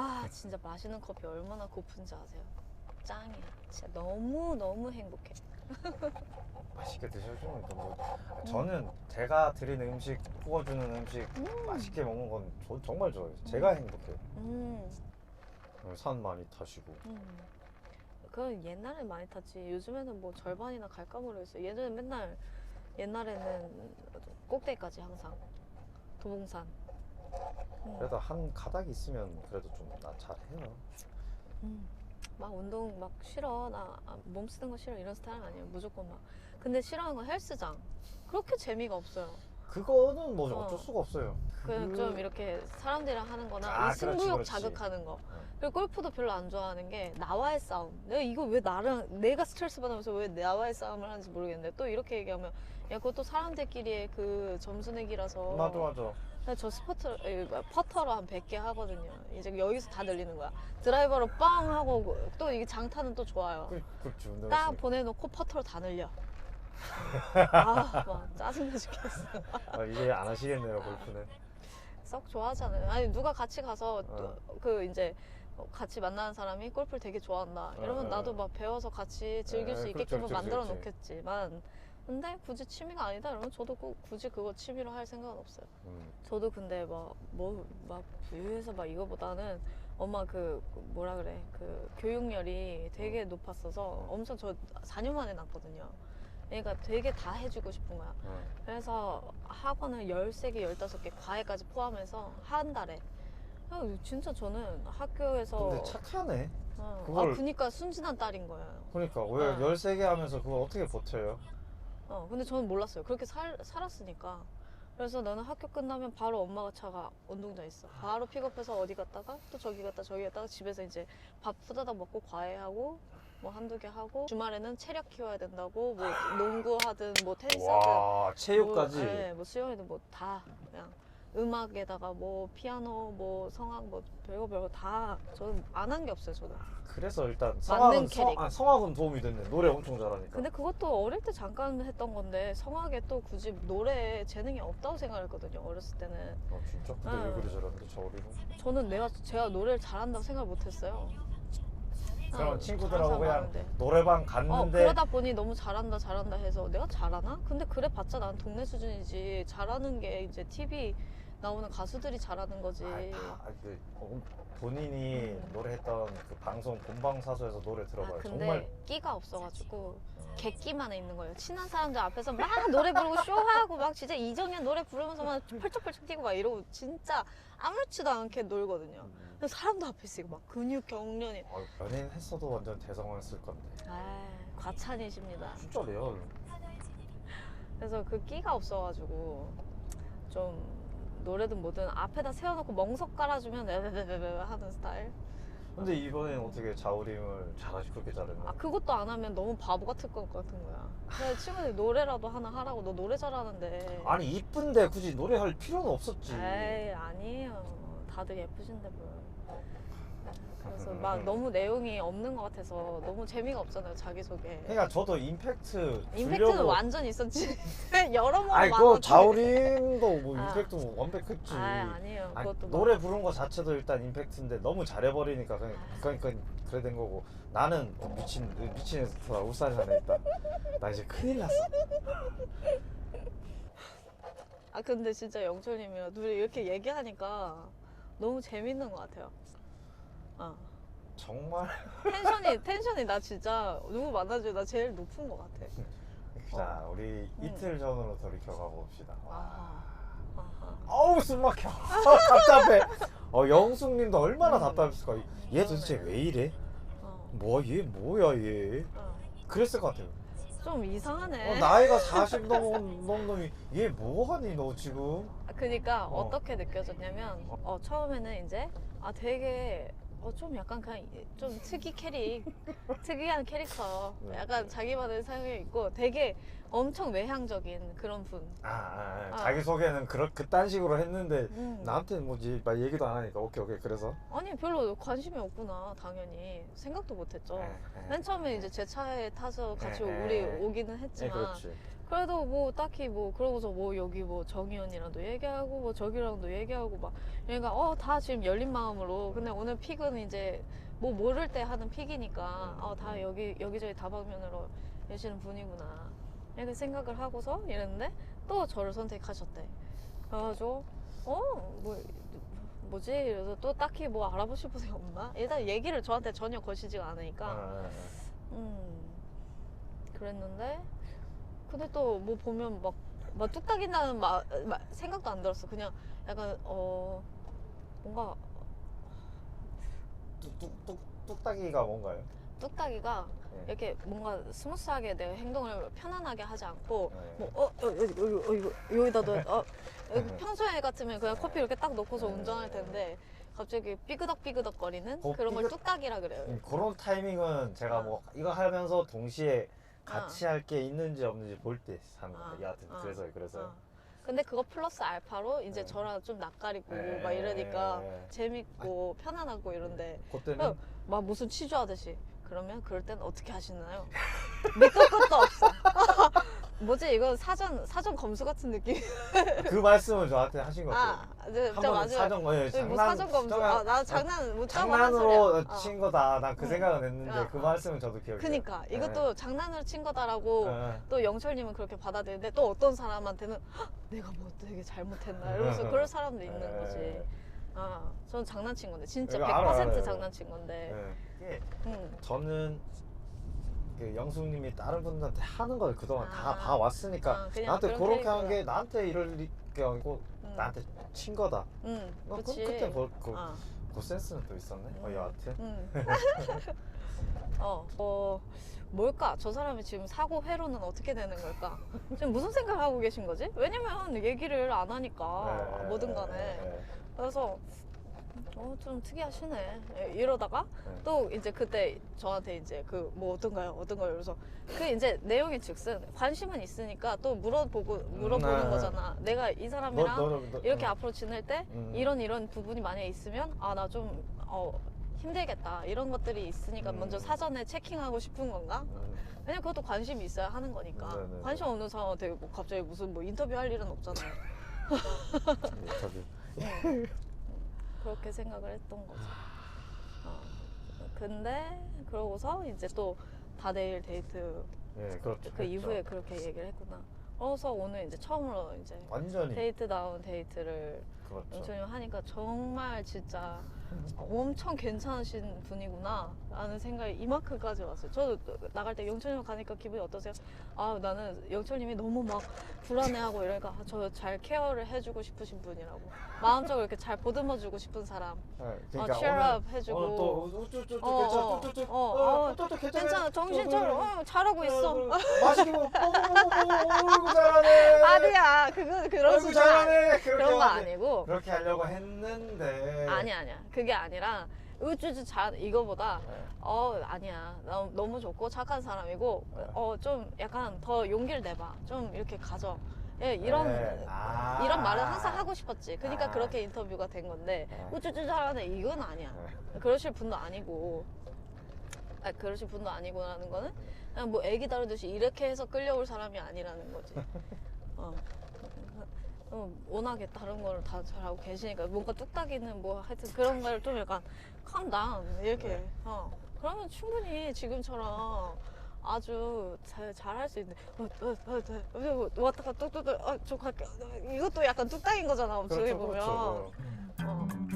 아 진짜 마시는 커피 얼마나 고픈지 아세요? 짱이야. 진짜 너무 너무 행복해. 맛있게 드셔주면 뭐 저는 제가 드린 음식 구워주는 음식 맛있게 먹는 건 저, 정말 좋아해요. 제가 행복해요. 음, 산 많이 타시고 음. 그건 옛날에 많이 탔지. 요즘에는 뭐 절반이나 갈까 모르겠어요. 예전에 맨날 옛날에는 꼭대기까지 항상 도봉산. 음. 그래도 한 가닥이 있으면 그래도 좀 나 잘해요. 음. 막 운동 막 싫어 나 몸 쓰는 거 싫어 이런 스타일 아니에요 무조건 막 근데 싫어하는 건 헬스장 그렇게 재미가 없어요 그거는 뭐 어. 어쩔 수가 없어요. 그냥 그- 좀 이렇게 사람들이랑 하는 거나 아, 이 그렇지, 승부욕 그렇지. 자극하는 거 어. 그리고 골프도 별로 안 좋아하는 게 나와의 싸움 내가 이거 왜 나랑 내가 스트레스 받으면서 왜 나와의 싸움을 하는지 모르겠는데 또 이렇게 얘기하면 야 그것도 사람들끼리의 그 점수 내기라서 맞아 맞아. 저 스포트 에, 퍼터로 한 100개 하거든요 이제 여기서 다 늘리는 거야 드라이버로 뻥 하고 또 이게 장타는 또 좋아요 그, 운동. 딱 보내놓고 퍼터로 다 늘려. 아, 막 짜증나 죽겠어. 아, 이제 안 하시겠네요 골프는. 썩 좋아하잖아요. 아니 누가 같이 가서 어. 또그 이제 같이 만나는 사람이 골프를 되게 좋아한다. 이러면 어, 어. 나도 막 배워서 같이 즐길 어, 수 그렇죠, 있게끔 그렇죠, 만들어 그렇지. 놓겠지만, 근데 굳이 취미가 아니다. 그러면 저도 꼭 굳이 그거 취미로 할 생각은 없어요. 음. 저도 근데 막 뭐 막 부유해서 막 이거보다는 엄마 그 뭐라 그래 그 교육열이 되게 높았어서 엄청 저 4년 만에 났거든요. 그러니까 되게 다 해주고 싶은 거야. 어. 그래서 학원을 13개, 15개 과외까지 포함해서 한 달에. 아, 진짜 저는 학교에서 근데 착하네. 어, 그걸- 아 그니까 순진한 딸인 거예요. 그러니까 왜 어. 13개 하면서 그걸 어떻게 버텨요? 어, 근데 저는 몰랐어요. 그렇게 살, 살았으니까. 그래서 나는 학교 끝나면 바로 엄마가 차가 운동장 있어. 바로 픽업해서 어디 갔다가 또 저기 갔다 저기 갔다가 집에서 이제 밥 후다닥 먹고 과외하고 뭐 한두 개 하고 주말에는 체력 키워야 된다고 뭐 농구 하든 뭐 테니스 하든 와 체육까지. 뭐, 네, 뭐 수영이든 뭐 다 그냥 음악에다가 뭐 피아노 뭐 성악 뭐 별거 별거 다 저는 안 한 게 없어요 저는. 그래서 일단 성악은 성, 캐릭. 아, 성악은 도움이 됐네. 노래 엄청 잘하니까. 근데 그것도 어릴 때 잠깐 했던 건데 성악에 또 굳이 노래에 재능이 없다고 생각했거든요 어렸을 때는 어 진짜? 근데 아. 왜 그리 저러는데 저 어리고? 저는 내가 제가 노래를 잘한다고 생각을 못했어요 그럼 아, 친구들하고 잘하는 그냥 사람 많은데. 노래방 어 갔는데 그러다 보니 너무 잘한다 잘한다 해서 내가 잘하나? 근데 그래 봤자 난 동네 수준이지 잘하는 게 이제 TV 나오는 가수들이 잘하는 거지 아, 다, 아, 그, 어, 본인이 음. 노래했던 그 방송 본방사수에서 노래 들어봐요. 아, 근데 정말 끼가 없어가지고 객기만 있는 거예요. 친한 사람들 앞에서 막 노래 부르고 쇼하고 막 진짜 이정현 노래 부르면서 막 펄쩍펄쩍 뛰고 막 이러고 진짜 아무렇지도 않게 놀거든요. 음, 근데 사람도 앞에 있으고 막 근육 경련이. 어, 연예인 했어도 완전 대성했을 건데. 아 과찬이십니다. 진짜 레알. 그래서 그 끼가 없어가지고 좀 노래든 뭐든 앞에다 세워놓고 멍석 깔아주면 에베베베베 하는 스타일. 근데 이번엔 어떻게 자우림을 잘하시 그렇게 잘했나? 아 그것도 안 하면 너무 바보 같을 것 같은 거야. 그래서 친구들이 노래라도 하나 하라고 너 노래 잘하는데. 아니 이쁜데 굳이 노래할 필요는 없었지. 에이 아니에요. 다들 예쁘신데 뭘. 그래서 막 너무 내용이 없는 것 같아서 너무 재미가 없잖아요 자기 소개. 그러니까 저도 임팩트 임팩트는 주려고 완전 있었지. 여러모로 아니 많았지. 그 자우림도 뭐 아. 임팩트 뭐 완벽했지. 아 아니에요. 아니, 그것도 막- 노래 부른 거 자체도 일단 임팩트인데 너무 잘해버리니까 그냥 아. 그러니까 그래 된 거고 나는 어, 미친 미친 애스트라 울산 산에 있다. 나 이제 큰일 났어. 아 근데 진짜 영철님이랑 둘이 이렇게 얘기하니까 너무 재밌는 것 같아요. 어. 정말 텐션이 텐션이 나 진짜 누구 만나줘 나 제일 높은 것 같아. 자 우리 이틀 전으로 돌이켜 가봅시다. 어. 아하. 아하. 어우 숨 막혀. 답답해. 어 영숙님도 얼마나 음. 답답했을까. 얘 도대체 왜 이래? 어. 뭐얘 뭐야 얘? 어. 그랬을 것 같아요. 좀 이상하네. 어, 나이가 40 넘은 넘은 놈이 얘 뭐하니 너 지금? 어. 어. 떻게 느껴졌냐면 어, 처음에는 이제 아 되게 어, 좀 약간 그냥 이- 좀 특이 캐릭 특이한 캐릭터 네. 약간 자기만의 사용이 있고 되게 엄청 외향적인 그런 분 아, 아, 아. 아. 자기 소개는 그런 그딴 식으로 했는데 음. 나한테는 뭐지 막 얘기도 안 하니까 오케이 오케이 그래서 아니 별로 관심이 없구나 당연히 생각도 못 했죠 에, 에. 맨 처음에 이제 제 차에 타서 같이 에, 에, 우리 에. 오기는 예, 했지만 그렇지. 그래도 뭐 딱히 뭐 그러고서 뭐 여기 뭐 정의원이랑도 얘기하고 뭐 저기랑도 얘기하고 막 그러니까 어 다 지금 열린 마음으로. 근데 오늘 픽은 이제 뭐 모를 때 하는 픽이니까 어 다 여기 여기저기 다방면으로 계시는 분이구나. 이렇게 생각을 하고서 이랬는데 또 저를 선택하셨대. 그래가지고 어뭐 뭐지? 그래서 또 딱히 뭐 알아보실 분이 없나? 일단 얘기를 저한테 전혀 거시지가 않으니까. 아, 음. 그랬는데 근데 또 뭐 보면 막, 막 뚝딱이나는 마, 마- 생각도 안 들었어 그냥 약간 어 뭔가 뚝뚝뚝 뚝딱이가 뭔가요? 뚝딱이가 네. 이렇게 뭔가 스무스하게 내 행동을 편안하게 하지 않고 네. 뭐 어, 어, 어, 여기다 둬 어, 평소에 같으면 그냥 커피 이렇게 딱 넣고서 네. 운전할 텐데 갑자기 삐그덕삐그덕 거리는 어, 그런 걸 삐그- 뚝딱이라 그래요 음, 그런 타이밍은 제가 어. 뭐 이거 하면서 동시에 같이 할 게 있는지 없는지 볼 때 사는 어. 거예요. 여하튼 어. 그래서 그래서 어. 근데 그거 플러스 알파로 이제 네. 저랑 좀 낯가리고 네. 막 이러니까 네. 재밌고 편안하고 이런데 그때는 어. 막 무슨 취조하듯이 그러면 그럴 땐 어떻게 하시나요? 밑도 끝도 없어. 뭐지 이거 사전 사전 검수 같은 느낌? 그 말씀을 저한테 하신 것 같아요. 아, 이제 한저번 마지막 사정 예, 뭐 장난 사전 검수. 아, 나 장난 못한 장난으로. 어. 친 거다. 난그 응. 생각은 했는데 어. 그 말씀은 저도 기억해요. 그니까 네. 이것도 장난으로 친 거다라고 네. 또 영철님은 그렇게 받아들이는데 또 어떤 사람한테는 "헉, 내가 뭐 되게 잘못했나 이러면서 그럴 사람도 있는 거지. 네. 아, 저는 장난친 건데 진짜 이거 100% 알아, 알아요. 장난친 건데. 네. 음. 저는 그 영숙님이 다른 분들한테 하는 걸 그동안 다 아. 봐왔으니까 아, 그냥 나한테 그런 그렇게 한. 게 나한테 이럴 게 아니고 음. 나한테 친 거다. 음, 어, 그, 그치. 그때 뭐, 그, 아. 그 센스는 또 있었네. 어, 음. 여하튼. 음. 어, 어, 뭘까? 저 사람이 지금 사고 회로는 어떻게 되는 걸까? 지금 무슨 생각을 하고 계신 거지? 왜냐면 얘기를 안 하니까 네, 뭐든 간에. 네, 그래서 어, 좀 특이하시네. 예, 이러다가 네. 또 이제 그때 저한테 이제 그 뭐 어떤가요? 어떤가요? 그래서 그 이제 내용의 즉슨 관심은 있으니까 또 물어보고 물어보는 네. 거잖아. 내가 이 너, 사람이랑 너, 너, 이렇게 응. 앞으로 지낼 때 음. 이런 이런 부분이 만약에 있으면 아 나 좀 어, 힘들겠다 이런 것들이 있으니까 음. 먼저 사전에 체킹하고 싶은 건가? 음. 왜냐면 그것도 관심이 있어야 하는 거니까 네네네. 관심 없는 사람한테 뭐 갑자기 무슨 뭐 인터뷰 할 일은 없잖아요. 예, 저기. 응. 그렇게 생각을 했던 거지. 어. 근데 그러고서 이제 또 다대일 데이트 예, 그렇죠. 그 이후에 그렇게 얘기를 했구나. 그래서 오늘 이제 처음으로 이제 완전히 데이트 다운 데이트를 그렇죠. 영철님 하니까 정말 진짜 엄청 괜찮으신 분이구나 라는 생각이 이만큼까지 왔어요. 저도 나갈 때 영철님 가니까 기분이 어떠세요? 아 나는 영철님이 너무 막 불안해하고 이러니까 저잘 케어를 해주고 싶으신 분이라고 마음적으로 이렇게 잘 보듬어주고 싶은 사람 예, 어, cheer up 해주고. 오늘 또 우쭈쭈쭈 어, 어, 괜찮아. 어, 어, 어, 정신 차려 어, 잘하고 있어 맛있게. 어이구 잘하네. 아니야 그거 그런 아니 잘하네. 거. 아니고 그렇게 하려고 했는데. 아니야 아니야 그게 아니라 우쭈쭈 잘 이거보다 네. 어 아니야 나 너무 좋고 착한 사람이고 네. 어좀 약간 더 용기를 내봐 좀 이렇게 가져 예, 이런 네. 아. 이런 말은 항상 하고 싶었지 그러니까 아. 그렇게 인터뷰가 된 건데 네. 우쭈쭈 잘하네 이건 아니야 네. 그러실 분도 아니고 아 그러실 분도 아니고라는 거는 그냥 뭐 애기 다루듯이 이렇게 해서 끌려올 사람이 아니라는 거지 어. 어, 워낙에 다른 거를 다 잘하고 계시니까 뭔가 뚝딱이는 뭐 하여튼 그런 걸좀 약간 down 이렇게 네. 어 그러면 충분히 지금처럼 아주 잘 잘할 수 있는데 어, 어, 어, 어, 어, 왔다가 뚝뚝뚝 아, 저 갈게 이것도 약간 뚝딱인 거잖아 어떻게 그렇죠, 보면 그렇죠. 어.